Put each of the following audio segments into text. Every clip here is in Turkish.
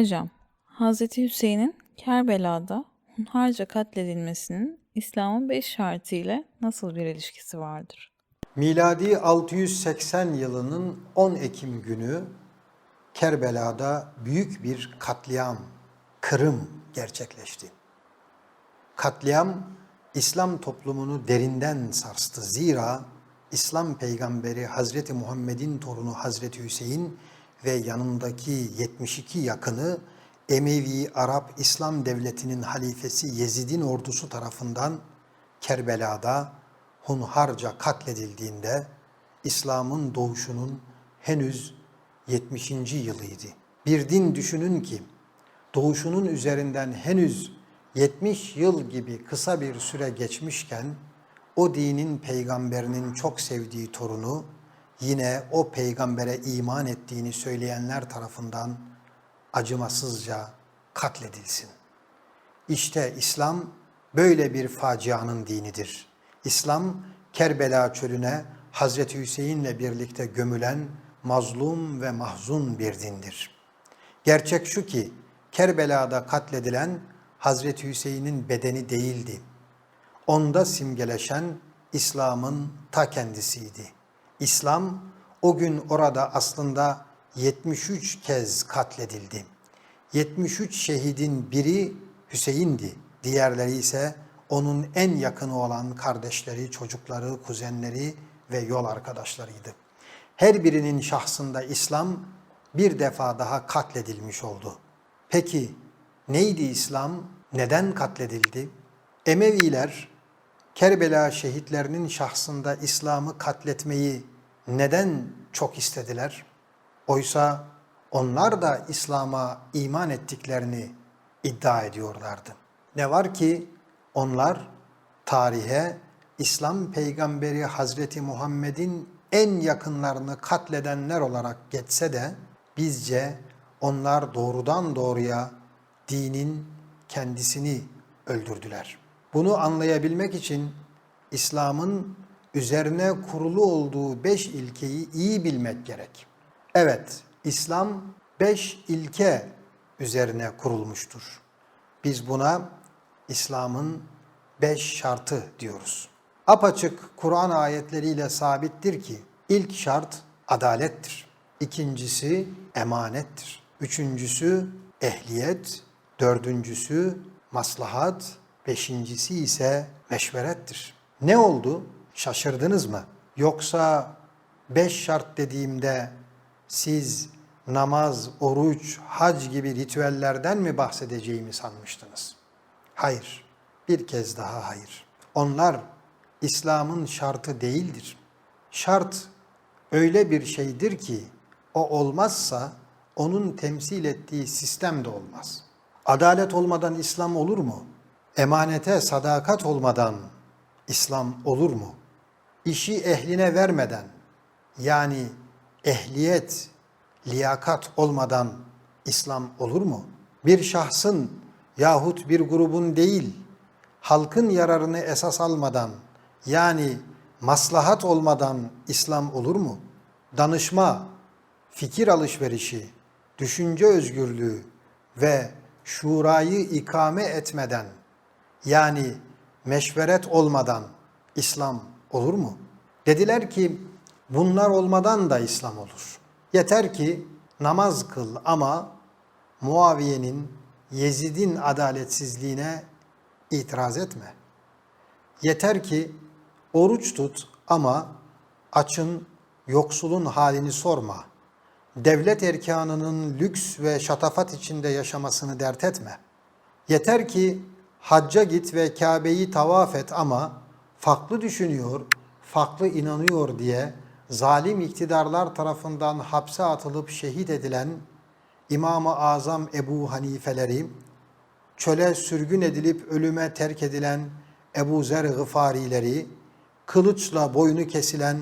Hocam, Hz. Hüseyin'in Kerbela'da hunharca katledilmesinin İslam'ın beş şartı ile nasıl bir ilişkisi vardır? Miladi 680 yılının 10 Ekim günü Kerbela'da büyük bir katliam, kırım gerçekleşti. Katliam İslam toplumunu derinden sarstı. Zira İslam peygamberi Hazreti Muhammed'in torunu Hazreti Hüseyin ve yanındaki 72 yakını Emevi Arap İslam Devleti'nin halifesi Yezid'in ordusu tarafından Kerbela'da hunharca katledildiğinde İslam'ın doğuşunun henüz 70. yılıydı. Bir din düşünün ki doğuşunun üzerinden henüz 70 yıl gibi kısa bir süre geçmişken o dinin peygamberinin çok sevdiği torunu yine o peygambere iman ettiğini söyleyenler tarafından acımasızca katledilsin. İşte İslam böyle bir facianın dinidir. İslam Kerbela çölüne Hazreti Hüseyin'le birlikte gömülen mazlum ve mahzun bir dindir. Gerçek şu ki Kerbela'da katledilen Hazreti Hüseyin'in bedeni değildi. Onda simgeleşen İslam'ın ta kendisiydi. İslam o gün orada aslında 73 kez katledildi. 73 şehidin biri Hüseyin'di. Diğerleri ise onun en yakını olan kardeşleri, çocukları, kuzenleri ve yol arkadaşlarıydı. Her birinin şahsında İslam bir defa daha katledilmiş oldu. Peki neydi İslam? Neden katledildi? Emeviler Kerbela şehitlerinin şahsında İslam'ı katletmeyi neden çok istediler? Oysa onlar da İslam'a iman ettiklerini iddia ediyorlardı. Ne var ki onlar tarihe İslam peygamberi Hazreti Muhammed'in en yakınlarını katledenler olarak geçse de bizce onlar doğrudan doğruya dinin kendisini öldürdüler. Bunu anlayabilmek için İslam'ın üzerine kurulu olduğu beş ilkeyi iyi bilmek gerek. Evet, İslam beş ilke üzerine kurulmuştur. Biz buna İslam'ın beş şartı diyoruz. Apaçık Kur'an ayetleriyle sabittir ki ilk şart adalettir. İkincisi emanettir. Üçüncüsü ehliyet. Dördüncüsü maslahat. Beşincisi ise meşverettir. Ne oldu? Şaşırdınız mı? Yoksa beş şart dediğimde siz namaz, oruç, hac gibi ritüellerden mi bahsedeceğimi sanmıştınız? Hayır. Bir kez daha hayır. Onlar İslam'ın şartı değildir. Şart öyle bir şeydir ki o olmazsa onun temsil ettiği sistem de olmaz. Adalet olmadan İslam olur mu? Emanete sadakat olmadan İslam olur mu? İşi ehline vermeden yani ehliyet, liyakat olmadan İslam olur mu? Bir şahsın yahut bir grubun değil, halkın yararını esas almadan yani maslahat olmadan İslam olur mu? Danışma, fikir alışverişi, düşünce özgürlüğü ve şurayı ikame etmeden yani meşveret olmadan İslam olur mu? Dediler ki bunlar olmadan da İslam olur. Yeter ki namaz kıl ama Muaviye'nin Yezid'in adaletsizliğine itiraz etme. Yeter ki oruç tut ama açın yoksulun halini sorma. Devlet erkanının lüks ve şatafat içinde yaşamasını dert etme. Yeter ki hacca git ve Kabe'yi tavaf et ama farklı düşünüyor, farklı inanıyor diye zalim iktidarlar tarafından hapse atılıp şehit edilen İmam-ı Azam Ebu Hanifeleri, çöle sürgün edilip ölüme terk edilen Ebu Zer Gıfarileri, kılıçla boynu kesilen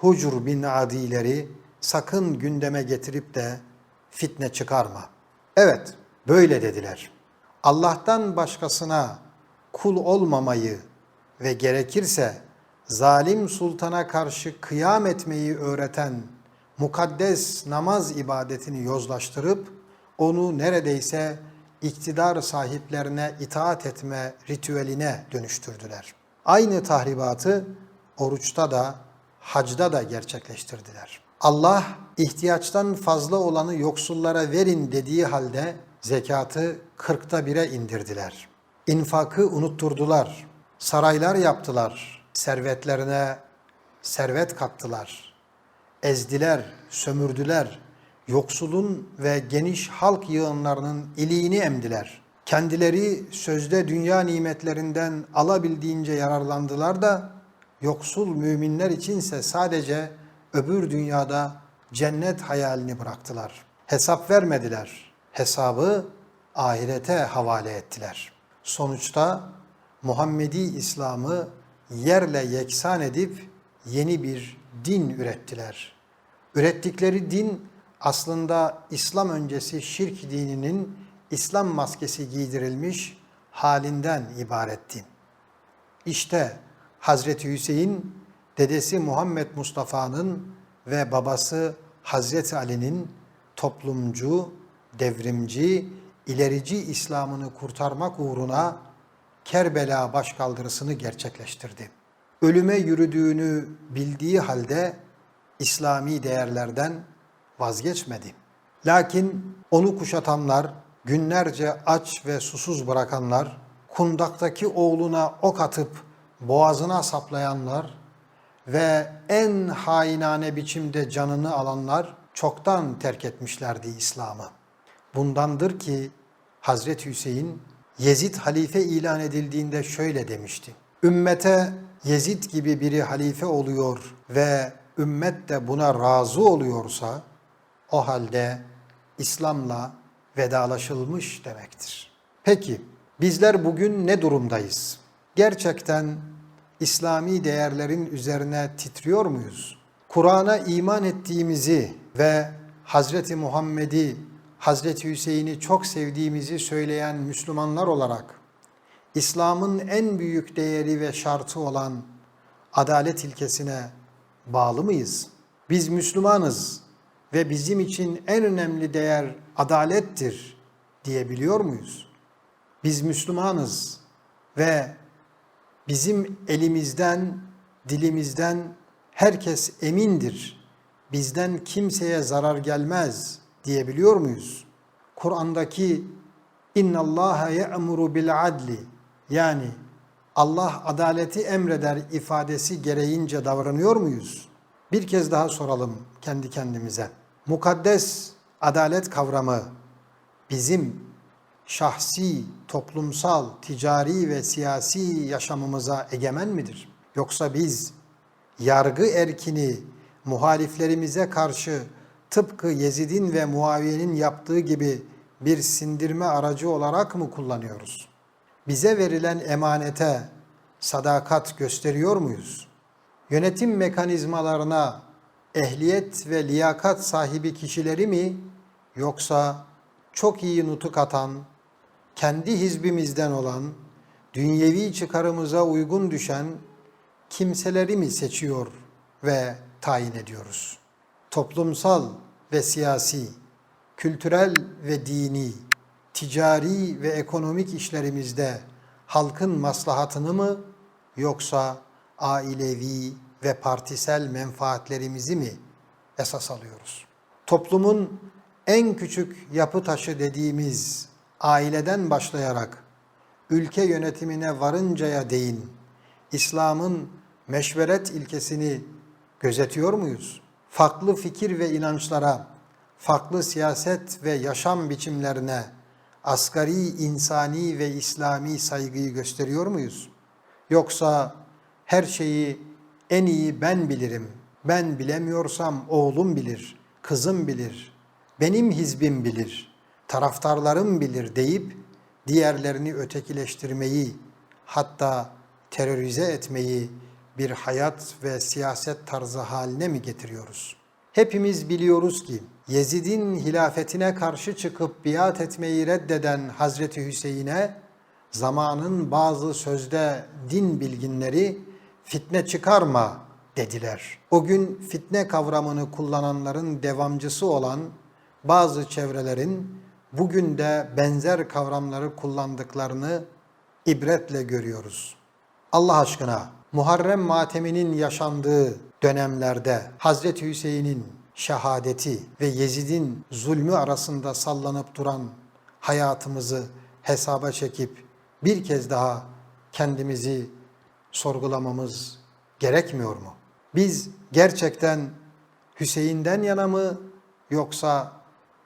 Hucur bin Adileri sakın gündeme getirip de fitne çıkarma. Evet, böyle dediler. Allah'tan başkasına kul olmamayı ve gerekirse zalim sultana karşı kıyam etmeyi öğreten mukaddes namaz ibadetini yozlaştırıp onu neredeyse iktidar sahiplerine itaat etme ritüeline dönüştürdüler. Aynı tahribatı oruçta da, hacda da gerçekleştirdiler. Allah ihtiyaçtan fazla olanı yoksullara verin dediği halde zekatı kırkta bire indirdiler. İnfakı unutturdular. Saraylar yaptılar. Servetlerine servet kattılar. Ezdiler, sömürdüler. Yoksulun ve geniş halk yığınlarının iliğini emdiler. Kendileri sözde dünya nimetlerinden alabildiğince yararlandılar da yoksul müminler içinse sadece öbür dünyada cennet hayalini bıraktılar. Hesap vermediler. Hesabı ahirete havale ettiler. Sonuçta Muhammedi İslam'ı yerle yeksan edip yeni bir din ürettiler. Ürettikleri din aslında İslam öncesi şirk dininin İslam maskesi giydirilmiş halinden ibaret din. İşte Hazreti Hüseyin dedesi Muhammed Mustafa'nın ve babası Hazreti Ali'nin toplumcu, devrimci, ilerici İslam'ını kurtarmak uğruna Kerbela başkaldırısını gerçekleştirdi. Ölüme yürüdüğünü bildiği halde İslami değerlerden vazgeçmedi. Lakin onu kuşatanlar, günlerce aç ve susuz bırakanlar, kundaktaki oğluna ok atıp boğazına saplayanlar ve en hainane biçimde canını alanlar çoktan terk etmişlerdi İslam'ı. Bundandır ki Hazreti Hüseyin Yezid halife ilan edildiğinde şöyle demişti. Ümmete Yezid gibi biri halife oluyor ve ümmet de buna razı oluyorsa o halde İslam'la vedalaşılmış demektir. Peki bizler bugün ne durumdayız? Gerçekten İslami değerlerin üzerine titriyor muyuz? Kur'an'a iman ettiğimizi ve Hazreti Muhammed'i, Hazreti Hüseyin'i çok sevdiğimizi söyleyen Müslümanlar olarak İslam'ın en büyük değeri ve şartı olan adalet ilkesine bağlı mıyız? Biz Müslümanız ve bizim için en önemli değer adalettir diyebiliyor muyuz? Biz Müslümanız ve bizim elimizden, dilimizden herkes emindir. Bizden kimseye zarar gelmez diyebiliyor muyuz? Kur'an'daki İnna Allah ya'muru bil yani Allah adaleti emreder ifadesi gereğince davranıyor muyuz? Bir kez daha soralım kendi kendimize. Mukaddes adalet kavramı bizim şahsi, toplumsal, ticari ve siyasi yaşamımıza egemen midir? Yoksa biz yargı erkini muhaliflerimize karşı tıpkı Yezid'in ve Muaviye'nin yaptığı gibi bir sindirme aracı olarak mı kullanıyoruz? Bize verilen emanete sadakat gösteriyor muyuz? Yönetim mekanizmalarına ehliyet ve liyakat sahibi kişileri mi yoksa çok iyi nutuk atan, kendi hizbimizden olan, dünyevi çıkarımıza uygun düşen kimseleri mi seçiyor ve tayin ediyoruz? Toplumsal ve siyasi, kültürel ve dini, ticari ve ekonomik işlerimizde halkın maslahatını mı yoksa ailevi ve partisel menfaatlerimizi mi esas alıyoruz? Toplumun en küçük yapı taşı dediğimiz aileden başlayarak ülke yönetimine varıncaya değin İslam'ın meşveret ilkesini gözetiyor muyuz? Farklı fikir ve inançlara, farklı siyaset ve yaşam biçimlerine asgari insani ve İslami saygıyı gösteriyor muyuz? Yoksa her şeyi en iyi ben bilirim, ben bilemiyorsam oğlum bilir, kızım bilir, benim hizbim bilir, taraftarlarım bilir deyip diğerlerini ötekileştirmeyi, hatta terörize etmeyi bir hayat ve siyaset tarzı haline mi getiriyoruz? Hepimiz biliyoruz ki Yezid'in hilafetine karşı çıkıp biat etmeyi reddeden Hazreti Hüseyin'e zamanın bazı sözde din bilginleri fitne çıkarma dediler. O gün fitne kavramını kullananların devamcısı olan bazı çevrelerin bugün de benzer kavramları kullandıklarını ibretle görüyoruz. Allah aşkına Muharrem mateminin yaşandığı dönemlerde Hazreti Hüseyin'in şehadeti ve Yezid'in zulmü arasında sallanıp duran hayatımızı hesaba çekip bir kez daha kendimizi sorgulamamız gerekmiyor mu? Biz gerçekten Hüseyin'den yana mı yoksa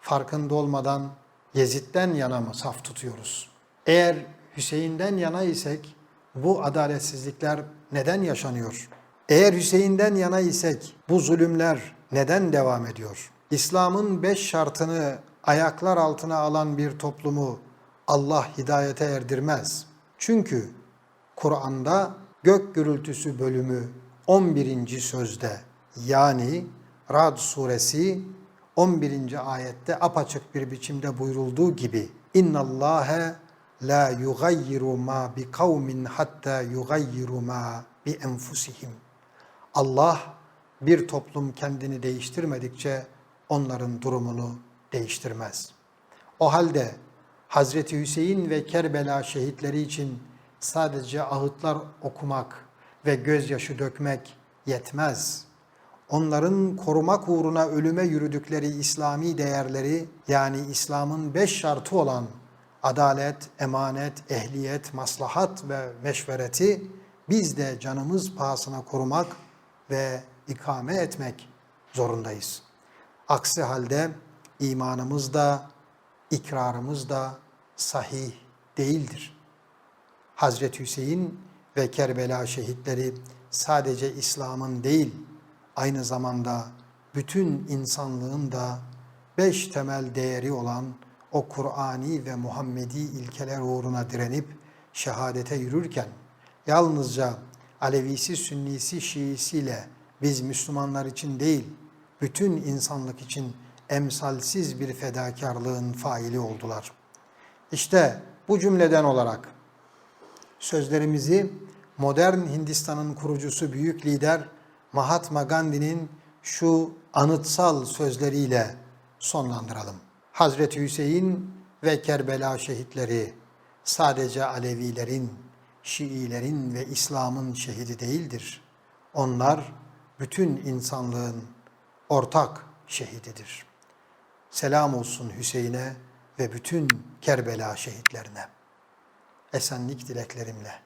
farkında olmadan Yezid'den yana mı saf tutuyoruz? Eğer Hüseyin'den yana isek bu adaletsizlikler neden yaşanıyor? Eğer Hüseyin'den yana isek bu zulümler neden devam ediyor? İslam'ın beş şartını ayaklar altına alan bir toplumu Allah hidayete erdirmez. Çünkü Kur'an'da gök gürültüsü bölümü 11. sözde yani Rad suresi 11. ayette apaçık bir biçimde buyurulduğu gibi İnna Allahe la yugayyiru ma bi kavmin hatta yugayyiru ma bi enfusihim. Allah bir toplum kendini değiştirmedikçe onların durumunu değiştirmez. O halde Hazreti Hüseyin ve Kerbela şehitleri için sadece ağıtlar okumak ve gözyaşı dökmek yetmez. Onların korumak uğruna ölüme yürüdükleri İslami değerleri yani İslam'ın beş şartı olan adalet, emanet, ehliyet, maslahat ve meşvereti biz de canımız pahasına korumak ve ikame etmek zorundayız. Aksi halde imanımız da, ikrarımız da sahih değildir. Hazreti Hüseyin ve Kerbela şehitleri sadece İslam'ın değil, aynı zamanda bütün insanlığın da beş temel değeri olan o Kur'ani ve Muhammedi ilkeler uğruna direnip şehadete yürürken yalnızca Alevisi, Sünnisi, Şiisiyle biz Müslümanlar için değil, bütün insanlık için emsalsiz bir fedakarlığın faili oldular. İşte bu cümleden olarak sözlerimizi modern Hindistan'ın kurucusu büyük lider Mahatma Gandhi'nin şu anıtsal sözleriyle sonlandıralım. Hazreti Hüseyin ve Kerbela şehitleri sadece Alevilerin, Şiilerin ve İslam'ın şehidi değildir. Onlar bütün insanlığın ortak şehididir. Selam olsun Hüseyin'e ve bütün Kerbela şehitlerine. Esenlik dileklerimle.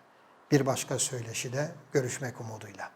Bir başka söyleşide görüşmek umuduyla.